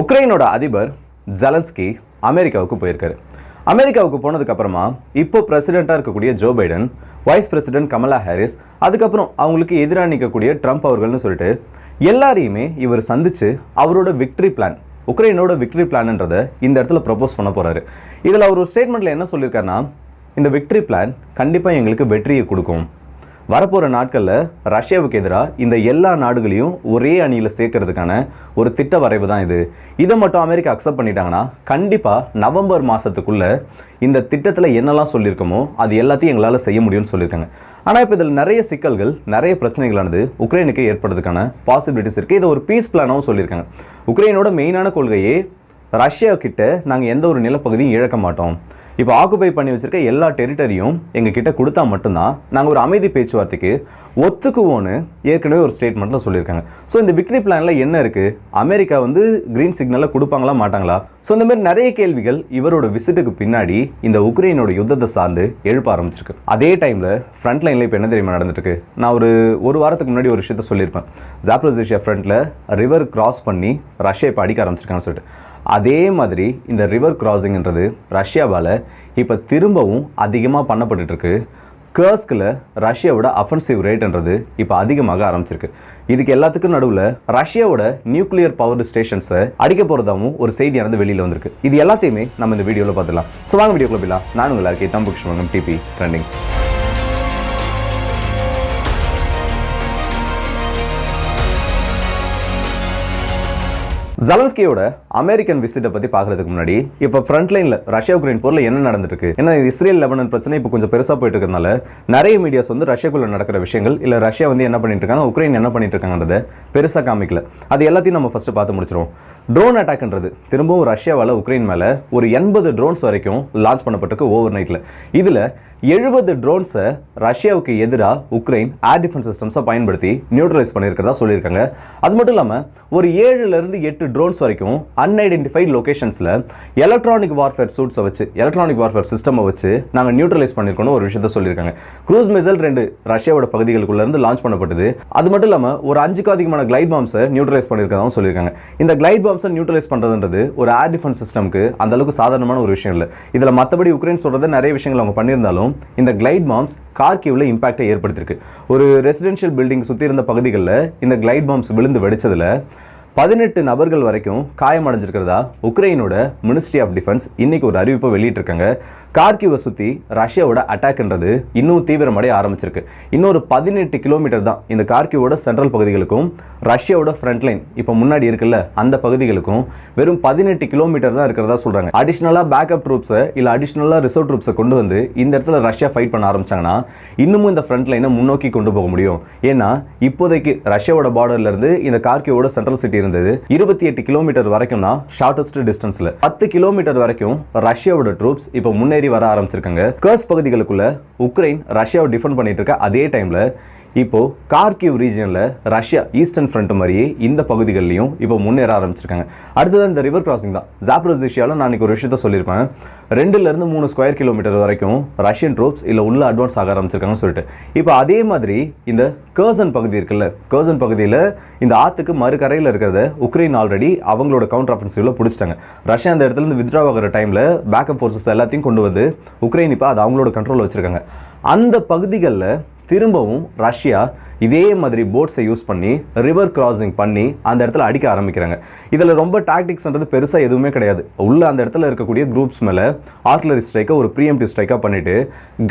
உக்ரைனோட அதிபர் ஜலன்ஸ்கி அமெரிக்காவுக்கு போயிருக்காரு. அமெரிக்காவுக்கு போனதுக்கு அப்புறமா இப்போ பிரசிடெண்ட்டாக இருக்கக்கூடிய Joe Biden vice president Kamala Harris அதுக்கப்புறம் அவங்களுக்கு எதிராக நிற்கக்கூடிய ட்ரம்ப் அவர்கள்னு சொல்லிட்டு எல்லாரையுமே இவர் சந்திச்சு அவரோட விக்டரி பிளான் உக்ரைனோட விக்டரி பிளான்ன்றதை இந்த இடத்துல ப்ரப்போஸ் பண்ண போறாரு. இதில் அவர் ஒரு ஸ்டேட்மெண்ட்டில் என்ன சொல்லியிருக்காருன்னா இந்த விக்டரி பிளான் கண்டிப்பாக எங்களுக்கு வெற்றியை கொடுக்கும். வரப்போகிற நாட்களில் ரஷ்யாவுக்கு எதிராக இந்த எல்லா நாடுகளையும் ஒரே அணியில் சேர்க்கறதுக்கான ஒரு திட்ட வரைவு தான் இது. இதை மட்டும் அமெரிக்கா அக்செப்ட் பண்ணிட்டாங்கன்னா கண்டிப்பாக நவம்பர் மாதத்துக்குள்ளே இந்த திட்டத்தில் என்னெல்லாம் சொல்லியிருக்கோமோ அது எல்லாத்தையும் எங்களால் செய்ய முடியும்னு சொல்லியிருக்காங்க. ஆனால் இப்போ இதில் நிறைய சிக்கல்கள் நிறைய பிரச்சனைகளானது உக்ரைனுக்கு ஏற்படுறதுக்கான பாசிபிலிட்டிஸ் இருக்குது இதை ஒரு பீஸ் பிளானாகவும் சொல்லியிருக்காங்க. உக்ரைனோட மெயினான கொள்கையே ரஷ்யா கிட்ட நாங்கள் எந்த ஒரு நிலப்பகுதியும் இழக்க மாட்டோம். இப்போ ஆக்குபை பண்ணி வச்சுருக்க எல்லா டெரிட்டரியும் எங்கள் கிட்ட கொடுத்தா மட்டும்தான் நாங்கள் ஒரு அமைதி பேச்சுவார்த்தைக்கு ஒத்துக்குவோன்னு ஏற்கனவே ஒரு ஸ்டேட்மெண்ட்டில் சொல்லியிருக்காங்க. ஸோ இந்த விக்ரி பிளானில் என்ன இருக்குது அமெரிக்கா வந்து க்ரீன் சிக்னலில் கொடுப்பாங்களா மாட்டாங்களா? ஸோ இந்த மாதிரி நிறைய கேள்விகள் இவரோட விசிட்டுக்கு பின்னாடி இந்த உக்ரைனோட யுத்தத்தை சார்ந்து எழுப்ப ஆரம்பிச்சிருக்கு. அதே டைமில் ஃப்ரண்ட் லைனில் இப்போ என்ன தெரியுமா நடந்துட்டுருக்கு? நான் ஒரு ஒரு வாரத்துக்கு முன்னாடி ஒரு விஷயத்த சொல்லியிருப்பேன். ஜாப்ரோசிஷியா ஃப்ரண்ட்டில் ரிவர் கிராஸ் பண்ணி ரஷ்யா இப்போ அடிக்க ஆரம்பிச்சிருக்காங்கன்னு சொல்லிட்டு. அதே மாதிரி இந்த ரிவர் கிராசிங்ன்றது ரஷ்யாவால் இப்போ திரும்பவும் அதிகமாக பண்ணப்பட்டுருக்கு கர்ஸ்கில் ரஷ்யாவோட அஃபென்சிவ் ரேட்ன்றது இப்போ அதிகமாக ஆரம்பிச்சிருக்கு. இதுக்கு எல்லாத்துக்கும் நடுவில் ரஷ்யாவோட நியூக்ளியர் பவர் ஸ்டேஷன்ஸை அடிக்க போகிறதாவும் ஒரு செய்தியானது வெளியில் வந்திருக்கு. இது எல்லாத்தையுமே நம்ம இந்த வீடியோவில் பார்த்துலாம் ஸோ வாங்க வீடியோக்குள்ள போயிடலாம். நான் உங்கள் எல்லாருக்கே தம்பு டிபி ட்ரெண்டிங்ஸ் ஜலன்ஸ்கியோட அமெரிக்கன் விசிட்டை பத்தி பார்க்குறதுக்கு முன்னாடி இப்போ ஃப்ரண்ட் லைன்ல ரஷ்யா உக்ரைன் போர்ல என்ன நடந்துட்டு ஏன்னா இது இஸ்ரேல் லெபனன் பிரச்சனை இப்போ கொஞ்சம் பெருசா போயிட்டு இருக்கிறதுனால நிறைய மீடியாஸ் வந்து ரஷ்யாக்குள்ள நடக்கிற விஷயங்கள் இல்ல ரஷ்யா வந்து என்ன பண்ணிட்டு இருக்காங்க உக்ரைன் என்ன பண்ணிட்டு இருக்காங்கன்றத பெருசா காமிக்கல. அது எல்லாத்தையும் நம்ம ஃபர்ஸ்ட் பார்த்து முடிச்சிருவோம். ட்ரோன் அட்டாக்ன்றது திரும்பவும் ரஷ்யாவால உக்ரைன் மேல ஒரு எண்பது ட்ரோன்ஸ் வரைக்கும் லான்ச் பண்ணப்பட்டிருக்கு ஓவர் நைட்ல இதுல எழுபது ட்ரோன்ஸை ரஷ்யாவுக்கு எதிராக உக்ரைன் ஏர் டிஃபென்ஸ் சிஸ்டம்ஸை பயன்படுத்தி நியூட்ரலைஸ் பண்ணியிருக்கிறதா சொல்லியிருக்காங்க. அது மட்டும் இல்லாமல் ஒரு ஏழுலேருந்து எட்டு ட்ரோன்ஸ் வரைக்கும் அன்ஐடென்டிஃபைட் லொகேஷன்ஸில் எலக்ட்ரானிக் வார்ஃபேர் சூட்ஸை வச்சு எலக்ட்ரானிக் வார்ஃபேர் சிஸ்டமை வச்சு நாங்கள் நியூட்ரலைஸ் பண்ணியிருக்கணும் ஒரு விஷயத்த சொல்லியிருக்காங்க. க்ரூஸ் மிசைல் ரெண்டு ரஷ்யாவோட பகுதிகளுக்குள்ளேருந்து லான்ச் பண்ணப்பட்டது. அது மட்டும் இல்லாமல் ஒரு அஞ்சுக்கு அதிகமான கிளைட் பாம்ஸை நியூட்ரலைஸ் பண்ணியிருக்கதாகவும் சொல்லியிருக்காங்க. இந்த கிளைட் பாம்ஸை நியூட்ரலைஸ் பண்ணுறதுன்றது ஒரு ஏர் டிஃபென்ஸ் சிஸ்டம்க்கு அந்த அளவுக்கு சாதாரணமான ஒரு விஷயம் இல்லை. இதில் மற்றபடி உக்ரைன் சொல்கிறது நிறைய விஷயங்கள் அவங்க பண்ணியிருந்தாலும் இந்த கிளைட் பாம்ஸ் கார்கிவ்ல இம்பாக்டை ஏற்படுத்தியிருக்கு. ஒரு ரெசிடென்ஷியல் பில்டிங் சுற்றி இருந்த பகுதிகளில் இந்த கிளைட் பாம்ஸ் விழுந்து வெடிச்சதுல பதினெட்டு நபர்கள் வரைக்கும் காயமடைஞ்சிருக்கிறதா? உக்ரைனோட மினிஸ்ட்ரி ஆஃப் டிஃபென்ஸ் இன்னைக்கு ஒரு அறிவிப்பை வெளியிட்டிருக்காங்க. கார்கிவை சுற்றி ரஷ்யாவோட அட்டாக்ன்றது இன்னும் தீவிரமடைய ஆரம்பிச்சிருக்கு. இன்னொரு பதினெட்டு கிலோமீட்டர் தான் இந்த கார்கிவோட சென்ட்ரல் பகுதிகளுக்கும் ரஷ்யாவோட ஃப்ரண்ட் லைன் இப்போ முன்னாடி இருக்குல்ல அந்த பகுதிகளுக்கும் வெறும் பதினெட்டு கிலோமீட்டர் தான் இருக்கிறதா சொல்கிறாங்க அடிஷ்னலாக பேக்கப் ட்ரூப்ஸை இல்லை அடிஷ்னலாக ரிசர்வ் ட்ரூப்ஸை கொண்டு வந்து இந்த இடத்துல ரஷ்யா ஃபைட் பண்ண ஆரம்பிச்சாங்கன்னா இன்னமும் இந்த ஃப்ரண்ட் லைனை முன்னோக்கி கொண்டு போக முடியும். ஏன்னா இப்போதைக்கு ரஷ்யாவோட பார்டர்லேருந்து இந்த கார்கியோட சென்ட்ரல் சிட்டி இருந்தது. இருபத்தி எட்டு கிலோமீட்டர் வரைக்கும் தான் ஷார்டஸ்ட் டிஸ்டன்ஸ்ல பத்து கிலோமீட்டர் வரைக்கும் ரஷ்யாவோட ட்ரூப்ஸ் இப்போ முன்னேறி வர ஆரம்பிச்சிருக்காங்க. கர்ஸ் பகுதிகளுக்குள்ள உக்ரைன் ரஷ்யாவை டிஃபெண்ட் பண்ணிட்டு இருக்க அதே டைம்ல இப்போ கார்கிவ் ரீஜனில் ரஷ்யா ஈஸ்டர்ன் ஃப்ரண்ட் மாதிரியே இந்த பகுதிகளிலையும் இப்போ முன்னேற ஆரம்பிச்சிருக்காங்க. அடுத்தது இந்த ரிவர் கிராசிங் தான். ஜாப்ரோசிஷியாவில் நான் இன்னைக்கு ஒரு விஷயத்த சொல்லியிருப்பேன். ரெண்டுலேருந்து மூணு ஸ்கொயர் கிலோமீட்டர் வரைக்கும் ரஷ்யன் ட்ரூப்ஸ் இல்லை உள்ள அட்வான்ஸ் ஆக ஆரம்பிச்சிருக்காங்கன்னு சொல்லிட்டு. இப்போ அதே மாதிரி இந்த கர்சன் பகுதி இருக்குல்ல கர்சன் பகுதியில் இந்த ஆற்றுக்கு மறுகரையில் இருக்கிறத உக்ரைன் ஆல்ரெடி அவங்களோட கவுண்டர் ஆஃபென்சிவ்ல பிடிச்சிட்டாங்க. ரஷ்யா அந்த இடத்துல இருந்து வித்ட்ரா ஆகிற டைமில் பேக்கப் ஃபோர்ஸஸ் எல்லாத்தையும் கொண்டு வந்து உக்ரைன் இப்போ அதை அவங்களோட கண்ட்ரோலில் வச்சுருக்காங்க. அந்த பகுதிகளில் திரும்பவும் ரஷ்யா இதே மாதிரி போட்ஸை யூஸ் பண்ணி ரிவர் கிராசிங் பண்ணி அந்த இடத்துல அடிக்க ஆரம்பிக்கிறாங்க. இதில் ரொம்ப டாக்டிக்ஸ்ன்றது பெருசாக எதுவுமே கிடையாது. உள்ள அந்த இடத்துல இருக்கக்கூடிய குரூப்ஸ் மேலே ஆர்ட்லரி ஸ்ட்ரைக்கை ஒரு ப்ரீஎம்டி ஸ்ட்ரைக்காக பண்ணிவிட்டு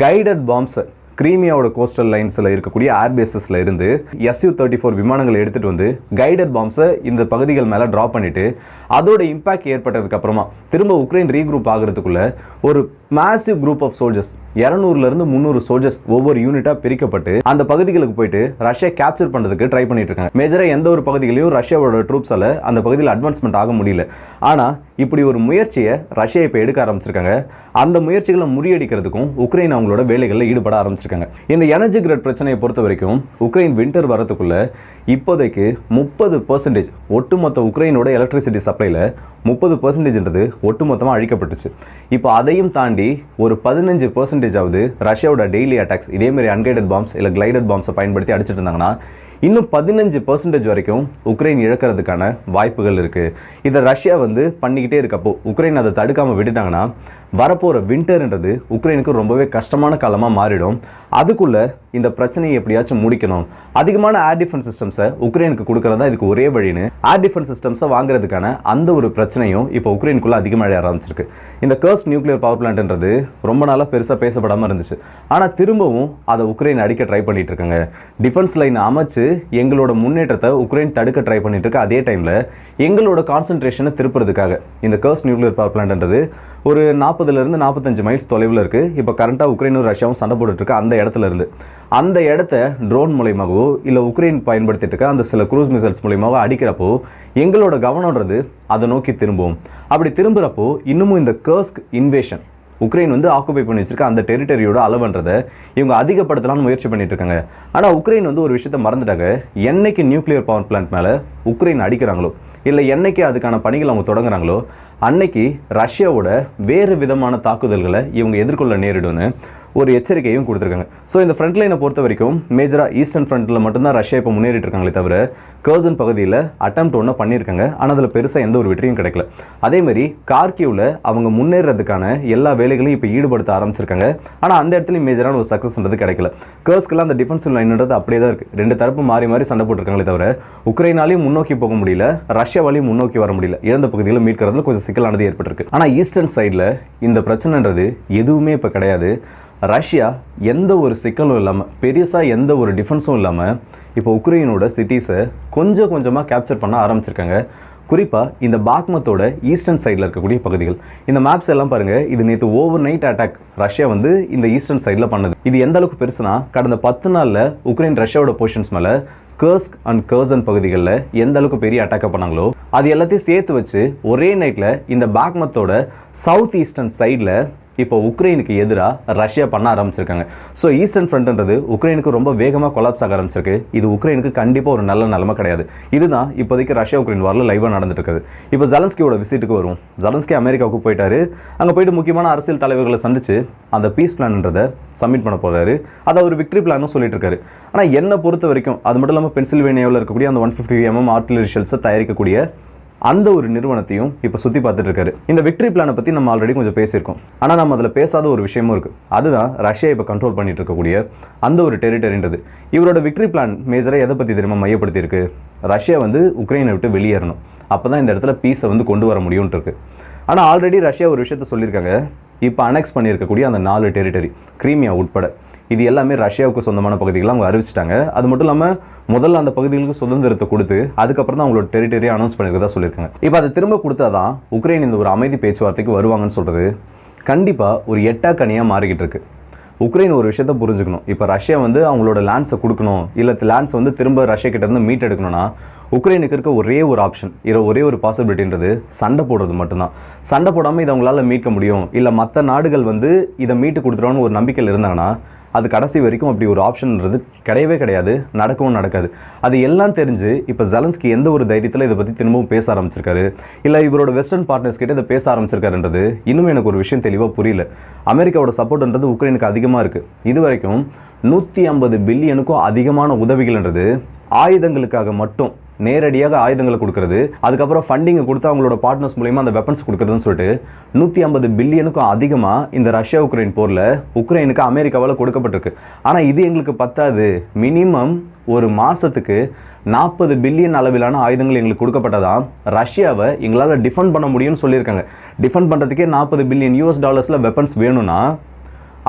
கைடட் பாம்ஸை கிரீமியாவோட கோஸ்டல் லைன்ஸில் இருக்கக்கூடிய ஏர்பேசஸில் இருந்து எஸ்யூ தேர்ட்டி ஃபோர் விமானங்களை எடுத்துகிட்டு வந்து கைடட் பாம்ஸை இந்த பகுதிகள் மேலே ட்ரா பண்ணிவிட்டு அதோட இம்பாக்ட் ஏற்பட்டதுக்கப்புறமா திரும்ப உக்ரைன் ரீக்ரூப் ஆகிறதுக்குள்ள ஒரு மேசிவ் குரூப் ஆஃப் சோல்ஜர்ஸ் இரநூறுலேருந்து முந்நூறு சோல்ஜர்ஸ் ஒவ்வொரு யூனிட்டாக பிரிக்கப்பட்டு அந்த பகுதிகளுக்கு போயிட்டு ரஷ்யா கேப்சர் பண்ணுறதுக்கு ட்ரை பண்ணிட்டு இருக்காங்க மேஜராக எந்த ஒரு பகுதிகளையும் ரஷ்யாவோட ட்ரூப்ஸால் அந்த பகுதியில் அட்வான்ஸ்மெண்ட் ஆக முடியல. ஆனால் இப்படி ஒரு முயற்சியை ரஷ்யா இப்போ எடுக்க ஆரம்பிச்சிருக்காங்க. அந்த முயற்சிகளை முறியடிக்கிறதுக்கும் உக்ரைன் அவங்களோட வேலைகளில் ஈடுபட ஆரம்பிச்சிருக்காங்க. இந்த எனர்ஜி கிரட் பிரச்சனையை பொறுத்த வரைக்கும் உக்ரைன் வின்டர் வரதுக்குள்ள இப்போதைக்கு முப்பது பர்சன்டேஜ் ஒட்டுமொத்த உக்ரைனோட எலக்ட்ரிசிட்டி சப்ளைல முப்பது பர்சன்டேஜ்ன்றது ஒட்டுமொத்தமாக அழிக்கப்பட்டுச்சு. இப்போ அதையும் தாண்டி ஒரு பதினஞ்சு பர்சன்டேஜ் ஆகுது ரஷ்யாவோட டெய்லி அட்டாக்ஸ் இதே மாதிரி அன்கைடட் பாம்ஸ் இல்லை கிளைடட் பாம்ஸை பயன்படுத்தி அடிச்சிட்டு இருந்தாங்கன்னா இன்னும் பதினஞ்சு பர்சன்டேஜ் வரைக்கும் உக்ரைன் இழக்கிறதுக்கான வாய்ப்புகள் இருக்குது இதை ரஷ்யா வந்து பண்ணிக்கிட்டே இருக்கப்போ உக்ரைன் அதை தடுக்காமல் விட்டுட்டாங்கன்னா வரப்போகிற வின்டர்ன்றது உக்ரைனுக்கு ரொம்பவே கஷ்டமான காலமாக மாறிடும். அதுக்குள்ளே இந்த பிரச்சனையை எப்படியாச்சும் முடிக்கணும். அதிகமான ஏர் டிஃபென்ஸ் சிஸ்டம்ஸை உக்ரைனுக்கு கொடுக்கறதா இதுக்கு ஒரே வழின்னு ஏர் டிஃபென்ஸ் சிஸ்டம்ஸை வாங்குறதுக்கான அந்த ஒரு பிரச்சனையும் இப்போ உக்ரைனுக்குள்ளே அதிகமாக ஆரம்பிச்சிருக்கு. இந்த கர்ஸ் நியூக்ளியர் பவர் பிளான்ட்ன்றது ரொம்ப நாளாக பெருசாக பேசப்படாமல் இருந்துச்சு. ஆனால் திரும்பவும் அதை உக்ரைன் அடிக்க ட்ரை பண்ணிட்டு இருக்காங்க டிஃபென்ஸ் லைன் அமைச்சு எங்களோட முன்னேற்றத்தை உக்ரைன் தடுக்க ட்ரை பண்ணிட்டு இருக்கு அதே டைமில் எங்களோட கான்சன்ட்ரேஷனை திருப்புறதுக்காக இந்த கர்ஸ் நியூக்ளியர் பவர் பிளான்ட்ன்றது ஒரு நாற்பதுலேருந்து நாற்பத்தஞ்சு மைல்ஸ் தொலைவில் இருக்குது இப்போ கரண்ட்டாக உக்ரைனும் ரஷ்யாவும் சண்டை போட்டுட்ருக்கு அந்த இடத்துல இருந்து. அந்த இடத்த ட்ரோன் மூலயமாகவோ இல்லை உக்ரைன் பயன்படுத்திட்டு இருக்க அந்த சில க்ரூஸ் மிசைல்ஸ் மூலயமாவோ அடிக்கிறப்போ எங்களோட கவனம்ன்றது அதை நோக்கி திரும்பும். அப்படி திரும்புகிறப்போ இன்னமும் இந்த கர்ஸ்க் இன்வேஷன் உக்ரைன் வந்து ஆக்குபை பண்ணி வச்சிருக்க அந்த டெரிட்டரியோட அளவுன்றதை இவங்க அதிகப்படுத்தலாம்னு முயற்சி பண்ணிட்டு இருக்காங்க ஆனால் உக்ரைன் வந்து ஒரு விஷயத்த மறந்துட்டாங்க. என்னைக்கு நியூக்ளியர் பவர் பிளான்ட் மேலே உக்ரைன் அடிக்கிறாங்களோ இல்லை என்னைக்கு அதுக்கான பணிகள் அவங்க தொடங்குறாங்களோ அன்னைக்கு ரஷ்யாவோட வேறு விதமான தாக்குதல்களை இவங்க எதிர்கொள்ள நேரிடும்னு ஒரு எச்சரிக்கையும் கொடுத்துருக்காங்க. ஸோ இந்த ஃப்ரண்ட் லைனை பொறுத்த வரைக்கும் மேஜராக ஈஸ்டர்ன் ஃப்ரண்ட்டில் மட்டும்தான் ரஷ்யா இப்போ முன்னேறிட்டு இருக்காங்களே தவிர கர்சன் பகுதியில் அட்டம் ஒன்று பண்ணியிருக்காங்க. ஆனால் அதில் பெருசாக எந்த ஒரு வெற்றியும் கிடைக்கல. அதேமாதிரி கார்கியூவில் அவங்க முன்னேறதுக்கான எல்லா வேலைகளையும் இப்போ ஈடுபடுத்த ஆரம்பிச்சிருக்காங்க. ஆனால் அந்த இடத்துலையும் மேஜரான ஒரு சக்ஸஸ்ன்றது கிடைக்கல. கர்ஸ்க்கெல்லாம் அந்த டிஃபென்ஸ் லைன்ன்றது அப்படியே தான் இருக்குது ரெண்டு தரப்பு மாறி மாறி சண்டை போட்டிருக்காங்களே தவிர உக்ரைனாலையும் முன்னோக்கி போக முடியல ரஷ்யாவாலையும் முன்னோக்கி வர முடியல. இழந்த பகுதிகளை மீட்கிறதுல கொஞ்சம் சிக்கலானது ஏற்பட்டிருக்கு. ஆனால் ஈஸ்டர்ன் சைடில் இந்த பிரச்சனைன்றது எதுவுமே இப்போ கிடையாது. ரஷ்யா எந்த ஒரு சிக்கலும் இல்லாமல் பெருசாக எந்த ஒரு டிஃபென்ஸும் இல்லாமல் இப்போ உக்ரைனோட சிட்டிஸை கொஞ்சம் கொஞ்சமாக கேப்சர் பண்ண ஆரம்பிச்சிருக்காங்க. குறிப்பாக இந்த பாக்மத்தோட ஈஸ்டர்ன் சைடில் இருக்கக்கூடிய பகுதிகள். இந்த மேப்ஸ் எல்லாம் பாருங்கள் இது நேற்று ஓவர் நைட் அட்டாக் ரஷ்யா வந்து இந்த ஈஸ்டர்ன் சைடில் பண்ணது. இது எந்த அளவுக்கு பெருசுனா கடந்த பத்து நாளில் உக்ரைன் ரஷ்யாவோட பொசிஷன்ஸ் மேலே கர்ஸ்க் அண்ட் கர்சன் பகுதிகளில் எந்த அளவுக்கு பெரிய அட்டாக்கை பண்ணாங்களோ அது எல்லாத்தையும் சேர்த்து வச்சு ஒரே நைட்டில் இந்த பாக்மத்தோட சவுத் ஈஸ்டர்ன் சைடில் இப்போ உக்ரைனுக்கு எதிராக ரஷ்யா பண்ண ஆரம்பிச்சிருக்காங்க. ஸோ ஈஸ்டர்ன் ஃப்ரண்ட்ன்றது உக்ரைனுக்கு ரொம்ப வேகமாக கொலாப்ஸ் ஆக ஆரம்பிச்சிருக்கு. இது உக்ரைனுக்கு கண்டிப்பாக ஒரு நல்ல நிலமை கிடையாது. இதுதான் இப்போதைக்கு ரஷ்யா உக்ரைன் வாரில் லைவாக நடந்துட்டு இப்போ ஜலன்ஸ்கியோட விசிட்டுக்கு வரும் ஜலன்ஸ்கி அமெரிக்காவுக்கு போயிட்டாரு. அங்கே போயிட்டு முக்கியமான அரசியல் தலைவர்களை சந்திச்சு அந்த பீஸ் பிளான்ன்றதை சப்மிட் பண்ண போகிறாரு அதை ஒரு விக்டரி பிளானும் சொல்லிட்டு இருக்காரு. ஆனால் என்னை பொறுத்த வரைக்கும் அது மட்டும் இல்லாமல் பென்சில்வேனியாவில் இருக்கக்கூடிய அந்த ஒன் ஃபிஃப்டி எம்எம் ஆர்டிலரி ஷெல்ஸை தயாரிக்கக்கூடிய அந்த ஒரு நிறுவனத்தையும் இப்போ சுற்றி பார்த்துட்டு இருக்காரு. இந்த விக்டரி பிளானை பற்றி நம்ம ஆல்ரெடி கொஞ்சம் பேசியிருக்கோம். ஆனால் நம்ம அதில் பேசாத ஒரு விஷயமும் இருக்குது அதுதான் ரஷ்யா இப்போ கண்ட்ரோல் பண்ணிட்டு இருக்கக்கூடிய அந்த ஒரு டெரிட்டரின்றது இவரோட விக்டரி பிளான் மேஜராக எதை பற்றி தெரியுமா மையப்படுத்தியிருக்கு? ரஷ்யா வந்து உக்ரைனை விட்டு வெளியேறணும். அப்போ தான் இந்த இடத்துல பீஸை வந்து கொண்டு வர முடியும்னு இருக்கு. ஆனால் ஆல்ரெடி ரஷ்யா ஒரு விஷயத்த சொல்லியிருக்காங்க. இப்போ அனெக்ஸ் பண்ணியிருக்கக்கூடிய அந்த நாலு டெரிட்டரி கிரீமியா உட்பட. இது எல்லாமே ரஷ்யாவுக்கு சொந்தமான பகுதிகளை அவங்க அறிவிச்சிட்டாங்க. அது மட்டும் இல்லாமல் முதல்ல அந்த பகுதிகளுக்கு சுதந்திரத்தை கொடுத்து அதுக்கப்புறம் தான் அவங்களோட டெரிட்டரி அனௌன்ஸ் பண்ணியிருக்கதா சொல்லியிருக்காங்க. இப்போ அதை திரும்ப கொடுத்தா தான் உக்ரைன் இந்த ஒரு அமைதி பேச்சுவார்த்தைக்கு வருவாங்கன்னு சொல்கிறது கண்டிப்பாக ஒரு எட்டாக்கனியாக மாறிக்கிட்டு இருக்கு. உக்ரைன் ஒரு விஷயத்த புரிஞ்சுக்கணும். இப்போ ரஷ்யா வந்து அவங்களோட லேண்ட்ஸை கொடுக்கணும். இல்லை லேண்ட்ஸ் வந்து திரும்ப ரஷ்யா கிட்ட இருந்து மீட் எடுக்கணும்னா உக்ரைனுக்கு இருக்க ஒரே ஒரு ஆப்ஷன் இதில் ஒரே ஒரு பாசிபிலிட்டின்றது சண்டை போடுறது மட்டும்தான். சண்டை போடாமல் இதை அவங்களால மீட்க முடியும். இல்லை மற்ற நாடுகள் வந்து இதை மீட்டு கொடுத்துருவான்னு ஒரு நம்பிக்கையில் இருந்தாங்கன்னா அது கடைசி வரைக்கும் அப்படி ஒரு ஆப்ஷன்ன்றது கிடையவே கிடையாது. நடக்கவும் நடக்காது. அது எல்லாம் தெரிஞ்சு இப்போ ஜலன்ஸ்கி எந்த ஒரு தைரியத்தில் இதை பற்றி திரும்பவும் பேச ஆரம்பிச்சிருக்காரு? இல்லை இவரோட வெஸ்டர்ன் பார்ட்னர்ஸ் கிட்ட இதை பேச ஆரம்பிச்சிருக்காருன்றது இன்னும் எனக்கு ஒரு விஷயம் தெளிவாக புரியல. அமெரிக்காவோட சப்போர்ட்ன்றது உக்ரைனுக்கு அதிகமாக இருக்குது இது வரைக்கும் நூற்றி ஐம்பது பில்லியனுக்கும் அதிகமான உதவிகள்ன்றது ஆயுதங்களுக்காக மட்டும் நேரடியாக ஆயுதங்களை கொடுக்கறது. அதுக்கப்புறம் ஃபண்டிங்கை கொடுத்து அவங்களோட பார்ட்னர்ஸ் மூலியமாக அந்த வெப்பன்ஸ் கொடுக்குறதுன்னு சொல்லிட்டு நூற்றி ஐம்பது பில்லியனுக்கும் அதிகமாக இந்த ரஷ்யா உக்ரைன் போரில் உக்ரைனுக்கு அமெரிக்காவால் கொடுக்கப்பட்டிருக்கு. ஆனால் இது எங்களுக்கு பத்தாது. மினிமம் ஒரு மாதத்துக்கு நாற்பது பில்லியன் அளவிலான ஆயுதங்கள் எங்களுக்கு கொடுக்கப்பட்டதாம் ரஷ்யாவை எங்களால் டிஃபெண்ட் பண்ண முடியும்னு சொல்லியிருக்காங்க. டிஃபெண்ட் பண்ணுறதுக்கே நாற்பது பில்லியன் யூஎஸ் டாலர்ஸில் வெப்பன்ஸ் வேணும்னா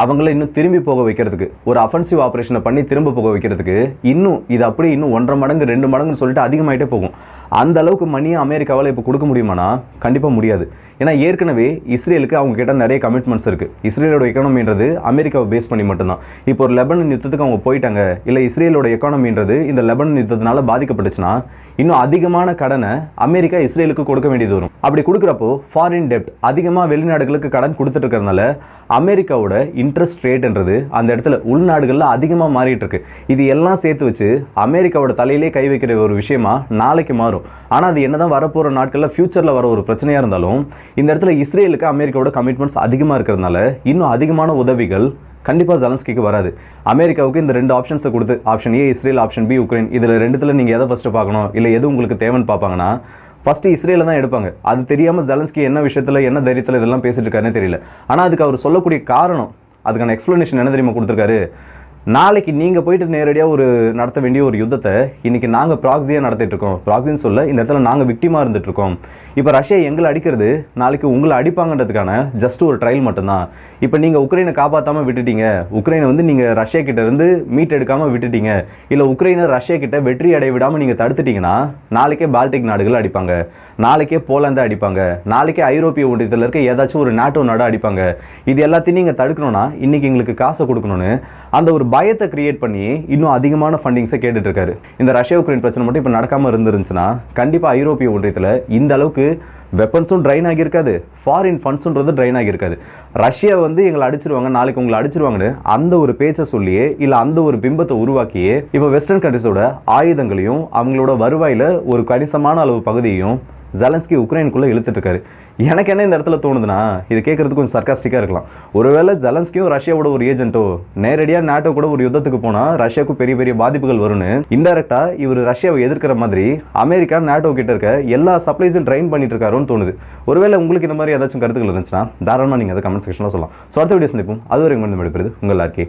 அவங்கள இன்னும் திரும்பி போக வைக்கிறதுக்கு ஒரு அஃபென்சிவ் ஆப்ரேஷனை பண்ணி திரும்ப போக வைக்கிறதுக்கு இன்னும் இது அப்படியே இன்னும் ஒன்றரை மடங்கு ரெண்டு மடங்குன்னு சொல்லிட்டு அதிகமாயிட்டே போகும். அந்த அளவுக்கு மணியை அமெரிக்காவால் இப்போ கொடுக்க முடியுமானா கண்டிப்பாக முடியாது. ஏன்னா ஏற்கனவே இஸ்ரேலுக்கு அவங்க கிட்ட நிறைய கமிட்மெண்ட்ஸ் இருக்குது இஸ்ரேலோட எக்கானமின்றது அமெரிக்காவை பேஸ் பண்ணி மட்டும்தான். இப்போ ஒரு லெபனன் யுத்தத்துக்கு அவங்க போயிட்டாங்க இல்லை இஸ்ரேலோட எக்கானமின்றது இந்த லெபனன் யுத்தத்தினால பாதிக்கப்பட்டுச்சுன்னா இன்னும் அதிகமான கடனை அமெரிக்கா இஸ்ரேலுக்கு கொடுக்க வேண்டியது வரும். அப்படி கொடுக்குறப்போ ஃபாரின் டெப்ட் அதிகமாக வெளிநாடுகளுக்கு கடன் கொடுத்துட்டு இருக்கிறதுனால அமெரிக்காவோட இன்ட்ரெஸ்ட் ரேட்ன்றது அந்த இடத்துல உள்நாடுகளில் அதிகமாக மாறிட்டு இருக்கு இது எல்லாம் சேர்த்து வச்சு அமெரிக்காவோட தலையிலே கை வைக்கிற ஒரு விஷயமா நாளைக்கு மாறும். ஆனால் அது என்னதான் வரப்போகிற நாட்களில் ஃபியூச்சரில் வர ஒரு பிரச்சனையாக இருந்தாலும் இந்த இடத்துல இஸ்ரேலுக்கு அமெரிக்காவோட கமிட்மெண்ட்ஸ் அதிகமாக இருக்கிறதுனால இன்னும் அதிகமான உதவிகள் கண்டிப்பாக ஜலன்ஸ்கிக்கு வராது. அமெரிக்காவுக்கு இந்த ரெண்டு ஆப்ஷன்ஸை கொடுத்து option A Israel option B Ukraine இதில் ரெண்டுத்தில் நீங்கள் எதை ஃபஸ்ட்டு பார்க்கணும் இல்லை எது உங்களுக்கு தேவைன்னு பார்ப்பாங்கன்னா ஃபஸ்ட்டு இஸ்ரேல தான் எடுப்பாங்க. அது தெரியாமல் ஜலன்ஸ்கி என்ன விஷயத்தில் என்ன தைரியத்தில் இதெல்லாம் பேசிட்டு இருக்காருன்னு தெரியல. ஆனால் அதுக்கு அவர் சொல்லக்கூடிய காரணம் அதுக்கான எக்ஸ்ப்ளனேஷன் என்ன தெரியுமா கொடுத்துருக்காரு? நாளைக்கு நீங்கள் போயிட்டு நேரடியாக ஒரு நடத்த வேண்டிய ஒரு யுத்தத்தை இன்றைக்கி நாங்கள் ப்ராக்ஸியாக நடத்திட்டுருக்கோம் ப்ராக்ஸின்னு சொல்ல இந்த இடத்துல நாங்கள் விக்டிமாக இருந்துகிட்ருக்கோம் இப்போ ரஷ்யா எங்களை அடிக்கிறது நாளைக்கு உங்களை அடிப்பாங்கன்றதுக்கான ஜஸ்ட் ஒரு ட்ரையல் மட்டும்தான். இப்போ நீங்கள் உக்ரைனை காப்பாற்றாமல் விட்டுட்டீங்க. உக்ரைனை வந்து நீங்கள் ரஷ்யா கிட்டேருந்து மீட் எடுக்காமல் விட்டுட்டீங்க. இல்லை உக்ரைனை ரஷ்யா கிட்ட வெற்றி அடைய விடாமல் நீங்கள் தடுத்துட்டிங்கன்னா நாளைக்கே பால்டிக் நாடுகள் அடிப்பாங்க. நாளைக்கே போலாந்தை அடிப்பாங்க. நாளைக்கே ஐரோப்பிய ஒன்றியத்தில் இருக்க ஏதாச்சும் ஒரு நாட்டோ நாடாக அடிப்பாங்க. இது எல்லாத்தையும் நீங்கள் தடுக்கணும்னா இன்றைக்கி எங்களுக்கு காசை கொடுக்கணும்னு அந்த ஒரு பயத்தை கிரியேட் பண்ணி இன்னும் அதிகமான ஃபண்டிங்ஸை கேட்டுட்ருக்காரு. இந்த ரஷ்யா உக்ரைன் பிரச்சனை மட்டும் இப்போ நடக்காமல் இருந்துருந்துச்சுன்னா கண்டிப்பாக ஐரோப்பிய ஒன்றியத்தில் இந்த அளவுக்கு வெப்பன்ஸும் ட்ரைன் ஆகியிருக்காது. ஃபாரின் ஃபண்ட்ஸுன்றது ட்ரைன் ஆகியிருக்காது. ரஷ்யா வந்து எங்களை அடிச்சிருவாங்க நாளைக்கு உங்களை அடிச்சிருவாங்கன்னு அந்த ஒரு பேச்சை சொல்லியே இல்லை அந்த ஒரு பிம்பத்தை உருவாக்கியே இப்போ வெஸ்டர்ன் கண்ட்ரிஸோட ஆயுதங்களையும் அவங்களோட வருவாயில் ஒரு கணிசமான அளவு பகுதியையும் ஜலன்ஸ்கி உக்ரைனுக்குள்ளே இழுத்துட்டு இருக்காரு எனக்கு என்ன இந்த இடத்துல தோணுதுன்னா இது கேட்குறது கொஞ்சம் சர்க்காஸ்டிக்காக இருக்கலாம். ஒருவேளை ஜலன்ஸ்கியும் ரஷ்யாவோட ஒரு ஏஜென்ட்டோ நேரடியாக நாட்டோ கூட ஒரு யுத்தத்துக்கு போனால் ரஷ்யாவுக்கு பெரிய பெரிய பாதிப்புகள் வரும்னு இன்டெரக்டாக இவர் ரஷ்யாவை எதிர்க்கிற மாதிரி அமெரிக்கா நாட்டோ கிட்ட இருக்க எல்லா சப்ளைஸும் ட்ரைன் பண்ணிட்டு இருக்காருன்னு தோணுது. ஒருவேளை உங்களுக்கு இந்த மாதிரி ஏதாச்சும் கருத்துக்கள் இருந்துச்சுன்னா தாராளமாக நீங்கள் அதை கமெண்ட் செக்ஷனில் சொல்லலாம். ஸோ அடுத்த வீடியோ சந்திப்போம். அதுவரை உங்கள் எடுப்பது உங்கள் ஆர்கே